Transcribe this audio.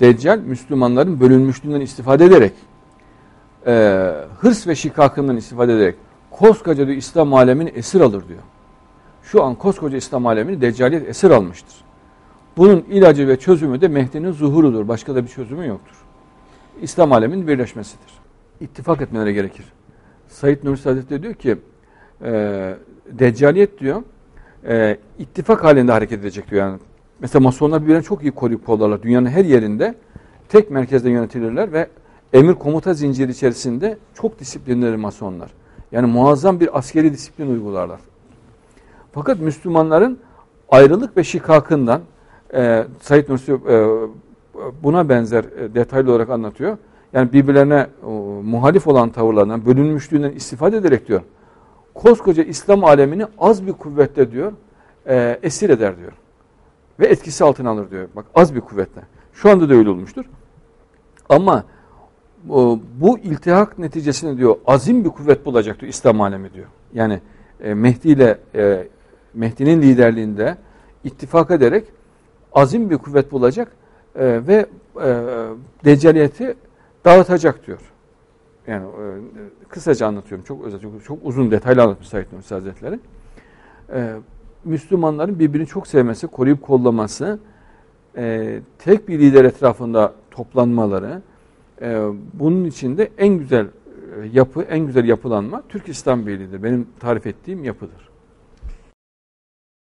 Deccal Müslümanların bölünmüşlüğünden istifade ederek e, hırs ve şikakından istifade ederek koskoca diyor, İslam alemini esir alır diyor. Şu an koskoca İslam alemini Deccaliyet esir almıştır. Bunun ilacı ve çözümü de Mehdi'nin zuhurudur. Başka da bir çözümü yoktur. İslam aleminin birleşmesidir. İttifak etmeleri gerekir. Said Nursi Hazretleri diyor ki e, Deccaliyet diyor e, ittifak halinde hareket edecek diyor. Yani mesela masonlar birbirlerini çok iyi koruyup kollarlar. Dünyanın her yerinde tek merkezde yönetilirler ve emir komuta zinciri içerisinde çok disiplinleri masonlar. Yani muazzam bir askeri disiplin uygularlar. Fakat Müslümanların ayrılık ve şikakından e, Said Nursi e, buna benzer e, detaylı olarak anlatıyor. Yani birbirlerine e, muhalif olan tavırlarından, bölünmüşlüğünden istifade ederek diyor. Koskoca İslam alemini az bir kuvvetle diyor, e, esir eder diyor. Ve etkisi altına alır diyor. Bak az bir kuvvetle. Şu anda da öyle olmuştur. Ama bu, iltihak neticesinde diyor azim bir kuvvet bulacak diyor İslam alemi diyor. Yani e, Mehdi ile e, Mehdi'nin liderliğinde ittifak ederek azim bir kuvvet bulacak e, ve e, deccaliyeti dağıtacak diyor. Yani e, kısaca anlatıyorum. Çok özel, çok, çok uzun detaylı anlatmış Said Nursi Hazretleri. E, Müslümanların birbirini çok sevmesi, koruyup kollaması, e, tek bir lider etrafında toplanmaları, e, bunun içinde en güzel e, yapı, en güzel yapılanma Türk İslam Birliği'dir. Benim tarif ettiğim yapıdır.